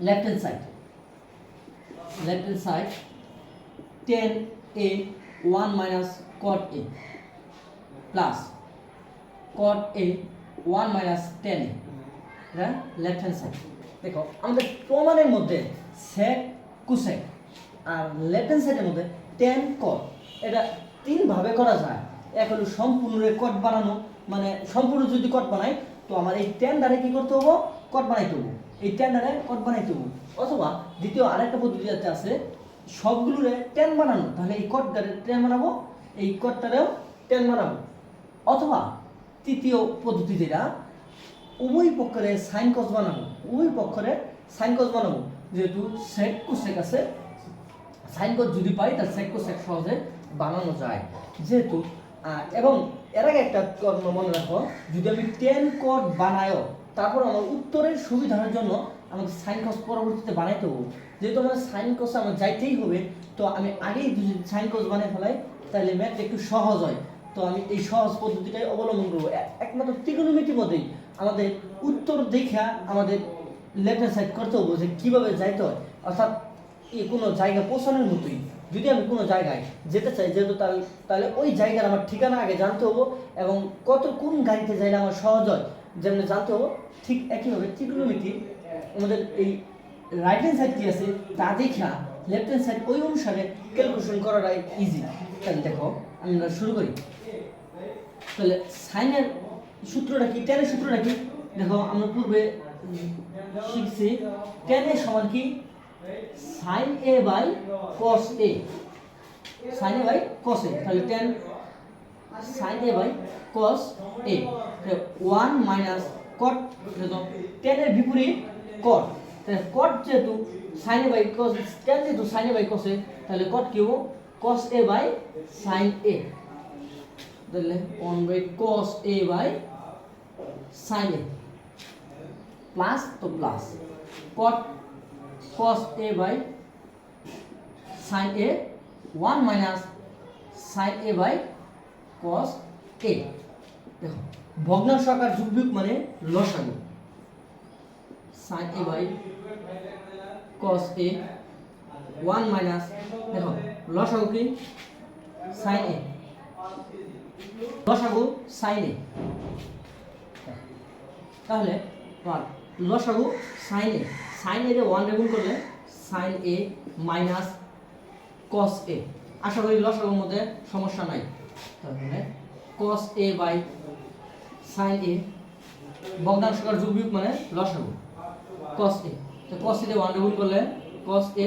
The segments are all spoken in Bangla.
left hand side left hand side tan a 1 minus cot a, plus cot a 1 minus tan a এটা লেফট হ্যান্ড সাইড দেখো, আমাদের প্রমাণের মধ্যে সেক কুসেক আর লেফট হ্যান্ড সাইডের মধ্যে টেন কট এটা তিনভাবে করা যায়। এক হলো সম্পূর্ণ কট বানানো মানে সম্পূর্ণ যদি কট বানাই, তো আমার এই টেন দ্বারা কি করতে হব? কট বানাইতে হব। এই টেন দ্বারা কট বানাইতে হব? অথবা দ্বিতীয় আরেকটা পদ্ধতি যাতে আছে, সবগুলোরে টেন বানানো। তাহলে এই কট দ্বারা টেন বানাবো, এই কটটারেও টেন বানাবো। অথবা তৃতীয় পদ্ধতি যেটা, উভয় পক্ষের সাইন কস বানাবো। উভয় পক্ষের সাইন কস বানাবো। যেহেতু সেক কোসেক আছে সাইন কস যদি পাই তার সেক কোসেক সহজে বানানো যায়। যেহেতু এবং এর আগে একটা মনে রাখো, যদি আমি টেন কট বানায়ও তারপর আমার উত্তরের সুবিধার জন্য আমাকে সাইন কস পরবর্তীতে বানাইতে হবে। যেহেতু আমার সাইন কস আমার যাইতেই হবে, তো আমি আগেই সাইন কস বানিয়ে ফেলাই, তাহলে ম্যাথ একটু সহজ হয়। তো আমি এই সহজ পদ্ধতিটাই অবলম্বন করব। এ- একমাত্র ত্রিকোণমিতির মধ্যেই আমাদের উত্তর দেখা আমাদের লেফট হ্যান্ড সাইড করতে হবে যে কীভাবে যাইতে হয়। অর্থাৎ এই কোনো জায়গা পৌঁছানোর মতোই। যদি আমি কোনো জায়গায় যেতে চাই, যেহেতু তাহলে তাহলে ওই জায়গার আমার ঠিকানা আগে জানতে হব এবং কত কোন গাড়িতে যাইলে আমার সহজ হয়। যেমন জানতে, ঠিক একইভাবে ত্রিকোণমিতি, আমাদের এই রাইট হ্যান্ড সাইড কি আছে, তা দেখা লেফট হ্যান্ড সাইড ওই অনুসারে ক্যালকুলেশন করাটাই ইজি তাহলে দেখো আমরা শুরু করি। তাহলে সাইনের সূত্রটা কি টেনের সূত্রটা কি? দেখো, আমরা পূর্বে শিখছি টেন এ সমান কি? Sine A by cos A sine A by cos A তাহলে tan sine A by cos A one minus cot যেহেতু টেনের বিপরীত কট তাহলে কট যেহেতু sine A by cos tan যেহেতু sine A by cos A তাহলে কট কি হব? কস এ বাই সাইন এ তাহলে one by cos A by sine A plus তো plus cot cos A by sine A one minus sine A by cos A দেখো, ভগ্নাংশ আকার যুগবিয়োগ মানে লসাগু। Sine A by cos A one minus দেখো, লসাগু কি? সাইন এ লসাগু সাইন এ তাহলে লসাগু sine A sine A one রেগুন করলে সাইন এ মাইনাস কস এ আশা করি লসাগুর মধ্যে সমস্যা নাই। তাহলে কস এ বাই সাইন এ ভগ্নাংশকার যোগ মানে লসাগু কস এ তো কস এ ওয়ান রেগুন করলে কস এ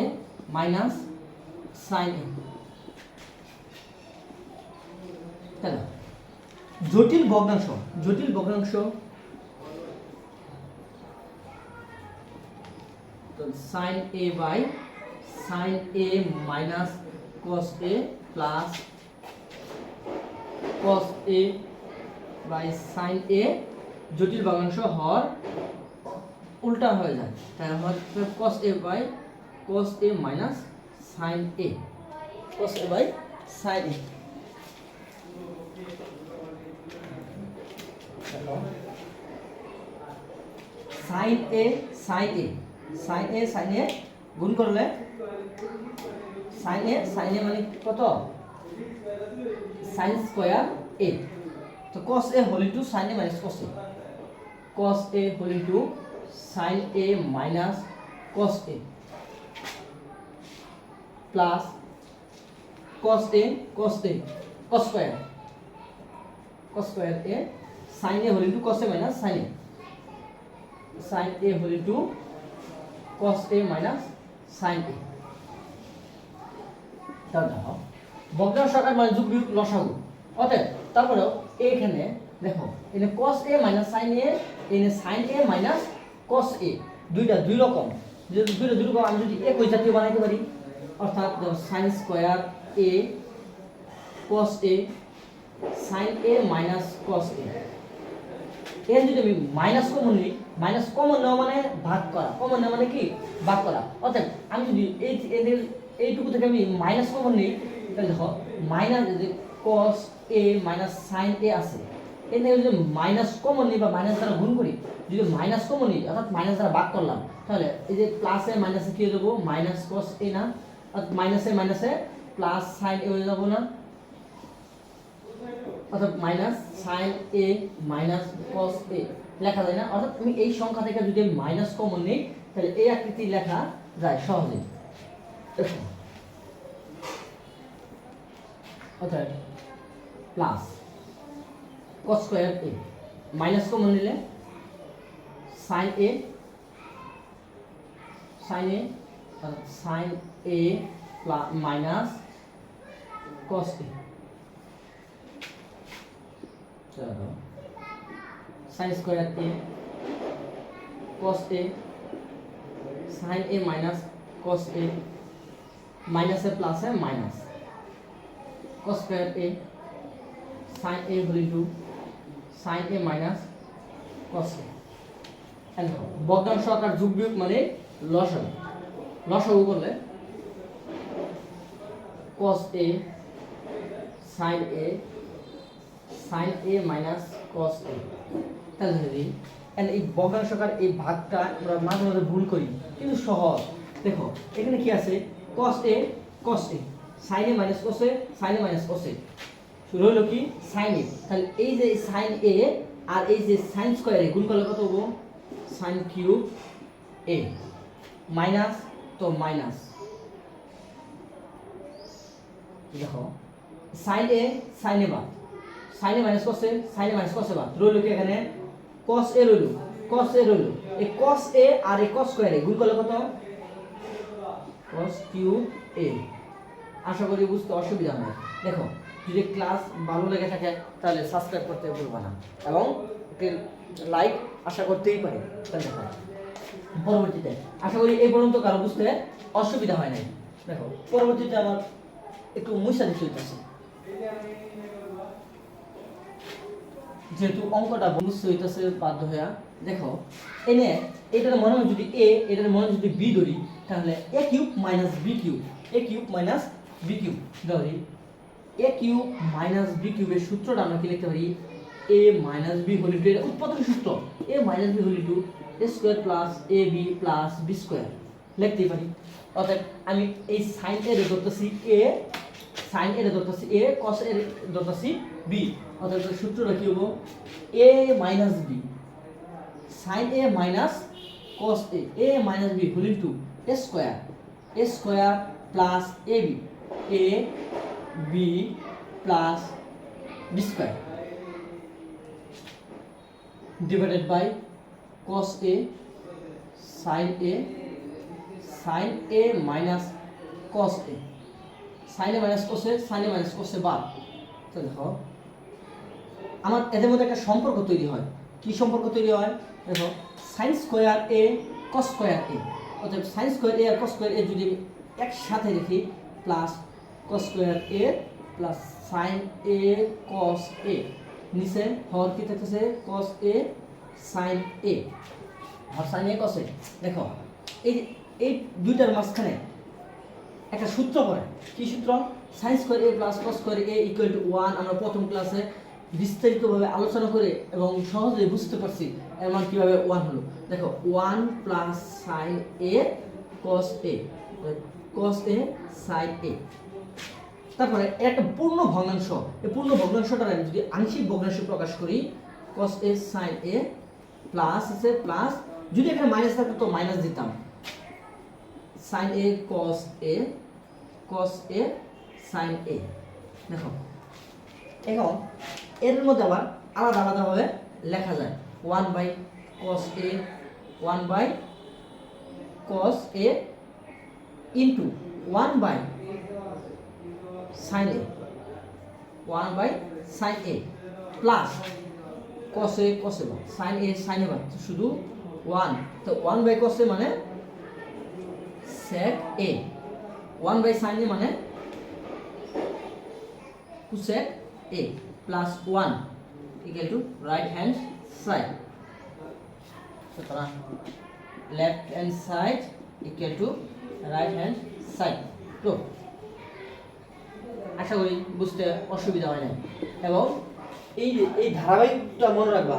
মাইনাস সাইন এ জটিল ভগ্নাংশ জটিল ভগ্নাংশ। তো sine A by sine A minus cos A plus cos A by sine A জটিল ভগ্নাংশ হর উল্টা হয়ে যায়। তাই হয় cos A by cos A minus sine A cos A by sine A sine A sine A sine A sine A গুণ করলে সাইন এ সাইন এ মানে কত? Sine square A. তো cos A whole into sine A minus cos A cos A whole into sine A minus cos A plus cos A cos A cos square cos square A sine A whole into cos A minus sine A sine A whole into cos a minus a তাহলে দেখো ভগ্নাংশ আকার মানে যোগ বিয়োগ লসাগু। অতএব, তারপরেও এখানে, দেখো এনে cos a minus sin a এনে sin a minus cos a দুইটা দুই রকম। যদি দুইটা দুই রকম, আমি যদি এক একই জাতীয় বানাইতে পারি? অর্থাৎ sin square a cos a, sin a minus cos a এর যদি আমি মাইনাস কমন নিই মাইনাস কমন নেওয়া মানে ভাগ করা। কমন নেওয়া মানে কি? ভাগ করা। অর্থাৎ আমি যদি এই এইটুকু থেকে আমি মাইনাস কমন নিই তাহলে দেখো মাইনাস যে কস এ মাইনাস সাইন এ আছে এই থেকে যদি মাইনাস কমন নিই বা মাইনাস দ্বারা গুণ করি, যদি মাইনাস কমন নিই, অর্থাৎ মাইনাস দ্বারা ভাগ করলাম, তাহলে এই যে প্লাসে মাইনাসে কি হয়ে যাব? মাইনাস কস এ না, অর্থাৎ মাইনাসে মাইনাসে প্লাস সাইন এ হয়ে যাব না, অর্থাৎ minus sine A minus cos A লেখা যায় না? অর্থাৎ আমি এই সংখ্যা থেকে যদি মাইনাস কমন নিই, তাহলে এই আকৃতি লেখা যায় সহজেই। দেখো অর্থাৎ plus cos square A minus common নিলে সাইন এ সাইন এ অর্থাৎ sine A plus minus cos A चलो sine square A cos A sin A minus cos A minus है प्लस है minus cos square a sin a equal to sin a minus cos a বগ্নাংশ আকার যোগ বিয়োগ মানে লসাগু। লসাগু করলে cos a sin a sin a minus cos a তাহলে যদি এই বগ্নাংশকার এই ভাগটা আমরা মাঝে মাঝে ভুল করি, কিন্তু সহজ। দেখো, এখানে কি আছে? cos a cos a sine minus cos sine minus cos শুরু হলো কি? Sine A. তাহলে এই যে সাইন এ আর এই যে সাইন স্কোয়ার গুণ করলে কত হব? সাইন কিউব এ মাইনাস তো মাইনাস দেখো সাইন এ সাইন বাদ। সাইনে মাইনাস কসে সাইনে মাইনাস কসে বাদ। রইল কি এখানে? কস এ রইল। কস এ রইল। এই কস এ আর এই কস স্কয়ারে গুণ করলে কত? কস কিউব এ আশা করি বুঝতে অসুবিধা হবে দেখো, যদি ক্লাস ভালো লেগে থাকে, তাহলে সাবস্ক্রাইব করতে ভুলবা না। এবং লাইক আশা করতেই পারি। তাহলে দেখো, পরবর্তীতে, আশা করি এই পর্যন্ত কারও বুঝতে অসুবিধা হয় নাই। দেখো, পরবর্তীতে আমার একটু মুসা দিতে হইতেছে। যেহেতু অঙ্কটা বুঝতে হইতেছে বাধ্য হইয়া, দেখো, এনে এটার মনে হয় যদি এ এটার মনে যদি বি ধরি, তাহলে A cube minus B cube A cube minus B cube ধরি এ কিউব মাইনাস বি কিউবের সূত্রটা আমরা কি লিখতে পারি? A minus B whole two এটা উৎপাদন সূত্র। A minus B whole two A square plus A B plus B square লিখতেই পারি। অর্থাৎ আমি এই সাইন এর ধরতেছি এ সাইন এর ধরতেছি এ কস এর ধরতেছি বি অর্থাৎ সূত্রটা কি হব? A minus B sine A minus cos A A minus B whole two A square A square plus A B A B plus B square divided by cos a sin a sin a minus cos a a cos a, sin a minus cos a বাদ তো দেখো, আমার এদের মধ্যে একটা সম্পর্ক তৈরি হয়। কি সম্পর্ক তৈরি হয়? দেখো sine square A cos square A অর্থাৎ সাইন স্কোয়ার এ আর কস স্কোয়ার এ যদি একসাথে রেখি plus cos square A plus sine A cos A নিচে হর কি থাকতেছে? কস A sine A Har sign A cos A দেখো, এই এই দুইটার মাঝখানে একটা সূত্র পড়ে। কি সূত্র? Sine square A plus cos square A equal to one আমরা প্রথম ক্লাসে বিস্তারিতভাবে আলোচনা করে এবং সহজে বুঝতে পারছি এর মান কীভাবে ওয়ান হলো। দেখো one plus sine A cos A cos A sine A. তারপরে একটা পূর্ণ ভগ্নাংশ, এই পূর্ণ ভগ্নাংশটার আমি যদি আংশিক ভগ্নাংশ প্রকাশ করি cos a sin a plus আছে প্লাস যদি এখানে মাইনাস থাকতো তো মাইনাস দিতাম। sin a cos a cos a sin a দেখো, এখন এর মধ্যে আবার আলাদা আলাদাভাবে লেখা যায়। One by cos a one by cos a into one by sin a 1 by sin a plus bar sin a sin a বার তো শুধু 1 তো 1 by cos a মানে sec a 1 by sin a মানে cosec a plus 1 equal to right hand side সুতরাং left hand side equal to right hand side তো আশা করি বুঝতে অসুবিধা হয় না এবং এই এই ধারাবাহিকটা মনে রাখবা।